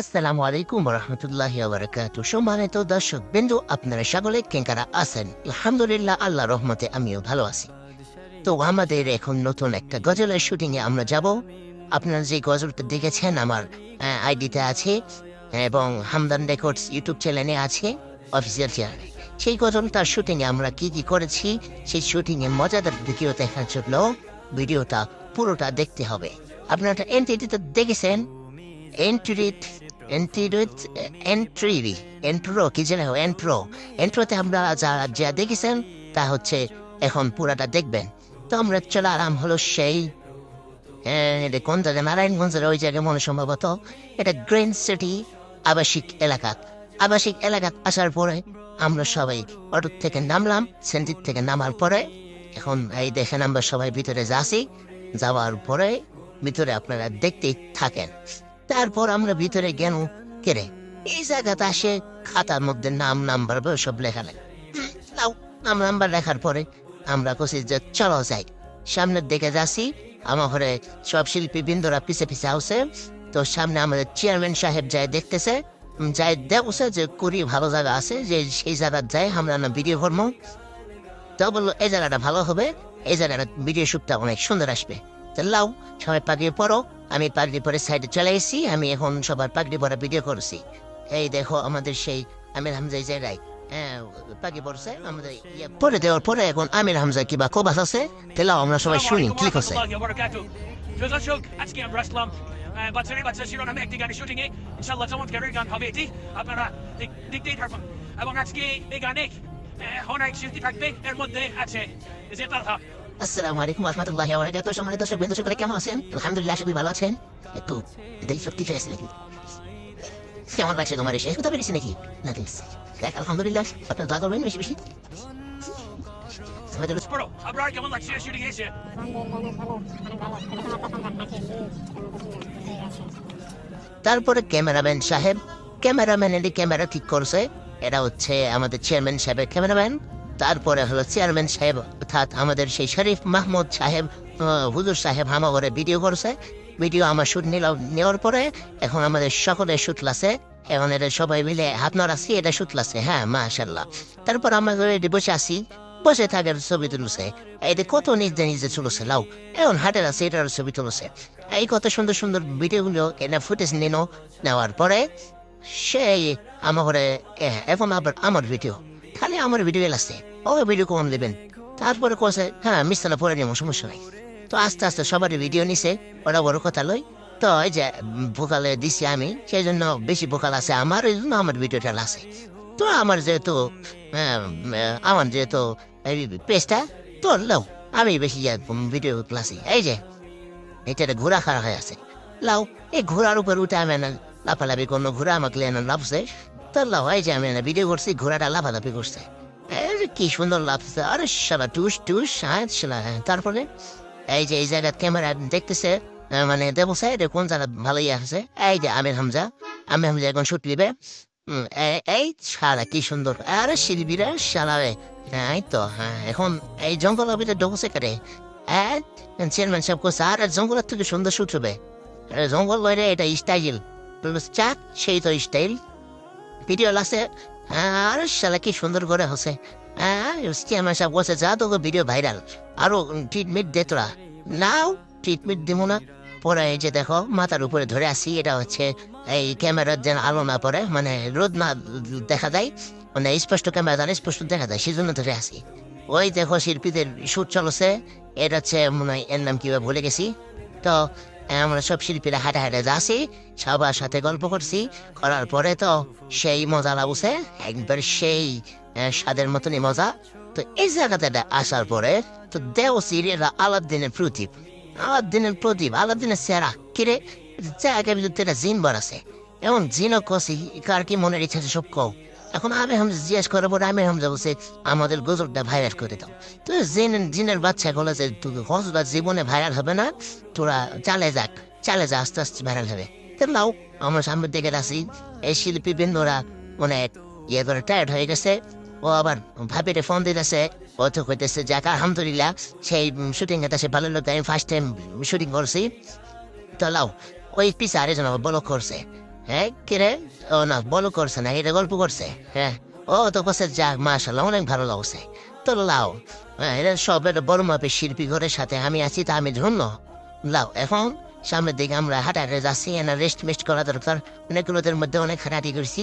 আসসালামু আলাইকুম রহমতুল্লাহ বারকাত সম্মানিত দর্শক বিন্দু, আপনারা সকলে কেঙ্কারা আছেন? আলহামদুলিল্লাহ আল্লাহ রহমতে আমিও ভালো আছি। তো আমাদের এখন নতুন একটা গজলের শুটিং এ আমরা যাব। আপনারা যে গজলটা দেখেছেন আমার আইডিতে আছে এবং হামদান রেকর্ডস ইউটিউব চ্যানেলে আছে, অফিসিয়াল চ্যানেলে। সেই গজলটার শুটিং এ আমরা কি কি করেছি, সেই শুটিং এ মজাদার ভিডিও দেখার জন্য ভিডিওটা পুরোটা দেখতে হবে। আপনারা এন্ট্রিতে দেখেছেন? এন্ট্রিট এন্ট্রিট এন্ট্রি এন্ট্রো কি যেন এন্ট্রো এন্ট্রোতে আমরা যা যা দেখেছেন তা হচ্ছে এখন পুরাটা দেখবেন। তো আমরা চলে আরাম হলো সেই আহ, এটা কোন নারায়ণগঞ্জের ওই জায়গায় মনে সম্ভবত। এটা গ্রিন সিটি আবাসিক এলাকা। আবাসিক এলাকা আসার পরে আমরা সবাই অটো থেকে নামলাম সেন্টির থেকে নামার পরে এখন এই দেখেন আমরা সবাই ভিতরে যাচ্ছি। যাওয়ার পরে ভিতরে আপনারা দেখতেই থাকেন। তারপর আমরা ভিতরে গেল কেরে এই জায়গাতে আসে খাতার মধ্যে নাম, নাম্বার সব লেখা লাগে নাও, নাম, নাম্বার লেখার পরে আমরা কছি যে চলো যাই। সামনের দিকে যাচ্ছি, আমার ঘরে সব শিল্পী বৃন্দরা পিছে পিছে আসে তো সামনে আমাদের চেয়ারম্যান সাহেব যায় দেখতেছে যাই দেখছে যে কুড়ি ভালো জায়গা আছে, যে সেই জায়গা যায় আমরা না ভিডিও করব তো বলল, এই জায়গাটা ভালো হবে, এই জায়গাটা ভিডিও শুটটা অনেক সুন্দর আসবে। লাও সবাই পাগড়ি পরো। আমি পাগড়ি পরে সাইডে চলে এসেছি আমি এখন সবার পাগড়ি পরা ভিডিও করছি। এই দেখো আমাদের সেই আমির হামজা জায়গায় হ্যাঁ, পাগড়ি পরছে আমাদের ইয়ে। পরে দেওয়ার পরে এখন আমির হামজা কিবা কবাস আছে তাহলে আমরা সবাই শুনি কি করছে দর্শক আজকে আমরা আসলাম বাচ্চারে বাচ্চা শিরোনামে একটি গানের শুটিং এ। ইনশাল্লাহ চমৎকার গান হবে এটি। আপনারা দেখতেই থাকুন। এবং আজকে এই গানে অনেক শিল্পী থাকবে। এর মধ্যে আছে যে তারা আসসালামু আলাইকুম রহমতুল্লাহ সম্মানিত দর্শক বিন্দু সকলে কেমন আছেন? আলহামদুলিল্লাহ সবাই ভালো আছেন। একটু সত্যি চাইছে নাকি? কেমন লাগছে তোমার পেরেছি নাকি? না দেখ আলহামদুলিল্লাহ আপনার দোয়া করবেন বেশি বেশি। এসে। তারপরে ক্যামেরাম্যান সাহেব ক্যামেরাম্যান এটি ক্যামেরা ঠিক করছে। এটা হচ্ছে আমাদের চেয়ারম্যান সাহেবের ক্যামেরাম্যান। তারপরে হলো চেয়ারম্যান সাহেব, অর্থাৎ আমাদের সেই শরীফ মাহমুদ সাহেব হুজুর সাহেব ঘরে ভিডিও করছে। ভিডিও আমার শুট নিল, নেওয়ার পরে এখন আমাদের সকলে শুট লাসে এখন এটা সবাই মিলে হাত নাড়াচ্ছি, এটা শুট লাসে হ্যাঁ মাশাল্লাহ তারপর আমার এটি বসে আসি বসে থাকার ছবি তুলছে। এই কত নিজে নিজে চলেছে লাউ এখন হাটের আছে এটার ছবি তুলেছে। এই কত সুন্দর সুন্দর ভিডিওগুলো এনে ফুটেজ নিল। নেওয়ার পরে সেই আমার এখন আবার আমার ভিডিও। খালি আমার ভিডিও আছে। ও ভিডিও কম দেবেন তারপরে কোসে হ্যাঁ মিস্তালা পরে নেব সমস্যা নাই। তো আস্তে আস্তে সবারই ভিডিও নিছে ওরা বড় কথা লই। তো এই যে ভোকালে দিছি আমি সেই জন্য বেশি ভোকাল আছে আমার এই জন্য আমার ভিডিওটা আছে। তো আমার যেহেতু আহ, আমার যেহেতু এই পেজটা তো লাও আমি বেশি ভিডিও ক্লাসি এই যে এটা ঘোড়া খাড়া হয়ে আছে। লাও এই ঘোড়ার উপর উঠে আমি লাফালাফি কোনো ঘোড়া আমাকে এনে লাভছে তো লাও এই যে আমি না ভিডিও করছি ঘোড়াটা লাফালাফি করছে। কি সুন্দর লাফছে আরে সারা টুস টুস হ্যাঁ শালা, হ্যাঁ। তারপরে? এই যে এই জায়গা ক্যামেরা দেখতেছে মানে দেবছে এটা কোন জায়গা ভালোই আছে? এই যে আমির হামজা আমির হামজা এখন শুট হুম, এই- শালা কি সুন্দর। আরে শিল্পীরা শালা হ্যাঁ এই তো হ্যাঁ এখন এই জঙ্গলের ভিতরে ঢুকছে কেটে চেয়ারম্যান সাহেব করছে আর জঙ্গলের থেকে সুন্দর শুট হবে। জঙ্গল লয় এটা স্টাইল চাক সেই তো স্টাইল ভিডিও লাগছে। আর শালা কি সুন্দর করে হচ্ছে। হ্যাঁ চেয়ারম্যান সাহেব বলছে যা তোকে ভিডিও ভাইরাল। আরও ট্রিটমেন্ট দে তোরা। নাও ট্রিটমেন্ট দিব না। পরে এই যে দেখো, মাথার উপরে ধরে আসি এটা হচ্ছে এই ক্যামেরার যেন আলো না পড়ে মানে রোদ না দেখা যায় মানে স্পষ্ট ক্যামেরা যেন স্পষ্ট দেখা যায় সেই জন্য ধরে আসি ওই দেখো শিল্পীদের শুট চলছে। এটা হচ্ছে মনে এর নাম কীভাবে ভুলে গেছি। তো আমরা সব শিল্পীরা হাঁটে হাঁটে যাচ্ছি, সবার সাথে গল্প করছি, করার পরে তো সেই মজা লাগছে, একবার সেই স্বাদের মতনই মজা। তো এই জায়গাতে আসার পরে তো দেও সিরিয়াল আলাদিনের প্রদীপ। আলাদিনের প্রদীপ, আলাদিনের সেরা কিরে জায়গার ভিতরে জিন বার আছে। এমন জিনও কষি কার কি মনের ইচ্ছা সব কও। এখন আমি হামজা জিজ্ঞেস করার পরে আমি হামজা বলছে, আমাদের গজলটা ভাইরাল করে দাও। তো জিন জিনের বাচ্চা বলে যে গজলটা জীবনে ভাইরাল হবে না, তোরা চালে যাক, চালে যা, আস্তে আস্তে ভাইরাল হবে। তো নাও, আমার সামনের আসি এই শিল্পী বৃন্দরা মানে ইয়ে করে টায়ার্ড হয়ে গেছে। ও আবার ভাবিরে ফোন দিতেছে, ও তো কইতেছে, যাক, আলহামদুলিল্লাহ, সেই শুটিং এটা সে ভালো লাগতো আমি ফার্স্ট টাইম শুটিং করছি। তো লাও ওই পিছে আরেকজন আবার ব্লক করছে। হ্যাঁ কিরে ও না, বলো করছে না, এটা গল্প করছে। হ্যাঁ ও তো পাশে যাক মাশাল্লাহ অনেক ভালো লাগছে। তো লাও হ্যাঁ এটা সব একটা বড় মাপের শিল্পী ঘরের সাথে আমি আছি, তা আমি ধন্য। লাও, এখন সামনের দিকে আমরা হাঁটাহাঁটে যাচ্ছি, এনা রেস্ট মেস্ট করা দরকার। অনেকগুলোদের মধ্যে অনেক হাঁটাহাঁটি করছি।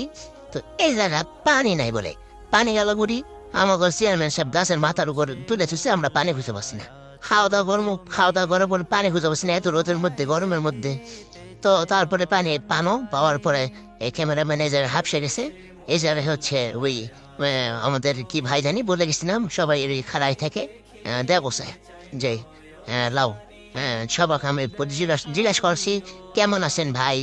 তো এই জায়গা পানি নাই বলে। পানি গেল গুড়ি আমাকে চেয়ারম্যান সাহেব গাছের মাথার উপর তুলে তুলছে আমরা পানি খুঁজে পাচ্ছি না। খাওয়া দাওয়া গরম খাওয়া দাওয়া গরম পানি খুঁজে পাচ্ছি না, এত রোদের মধ্যে, গরমের মধ্যে। তো তারপরে পানি পানো পাওয়ার পরে এই ক্যামেরা ম্যানেজার হাফসে গেছে। জায়গায় হচ্ছে ওই আমাদের কি ভাই জানি বলে গেছিলাম, সবাই খাড়াই থেকে। দেখছে যে লাও সবাইকে আমি জিজ্ঞাসা করছি, কেমন আছেন ভাই?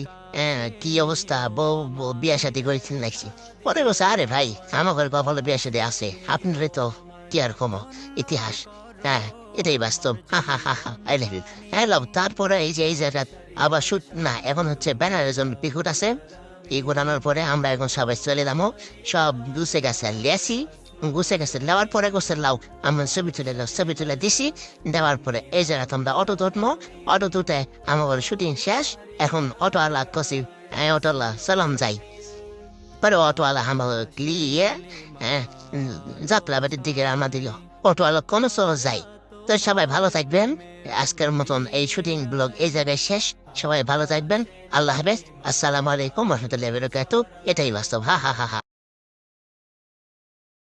কি অবস্থা? বউ বিয়া সাথে করেছেন নাকি? পরে বলছে, আরে ভাই, আমার কপালে বিয়া সাথে আছে। আপনার তো কি আর কমো, ইতিহাস। হ্যাঁ এটাই বাস্তব। হা হা হা হা, আই লাভ তারপরে এই যে, এই জায়গা আবার শুট, না, এখন হচ্ছে ব্যানারের জন্য পিকুট আছে। এই আনার পরে আমরা এখন সবাই চলে যাব। সব গুছে গেছে লেসি গুছে গেছে নেওয়ার পরে গোছে লাউ আমরা ছবি তুলে লাও, ছবি তুলে দিছি। দেওয়ার পরে এই জায়গা তোমরা অটো তুটমো অটো তুটে আমার শুটিং শেষ। এখন অটো আলা কষি হ্যাঁ অটো আলা সালাম যাই। পরে অটোওয়ালা আমার ক্লিয়ে হ্যাঁ যাত্রাবাড়ির দিকে রান্না দিল। অটোওয়ালা কোনো সহজ যাই। তো সবাই ভালো থাকবেন। আজকের মতন এই শুটিং ব্লগ এই জায়গায় শেষ। সবাই ভালো থাকবেন। আল্লাহ হাফেজ। আসসালামু আলাইকুম রহমতুল্লাহ বরকাত এটাই বাস্তব। হা হা হা হা।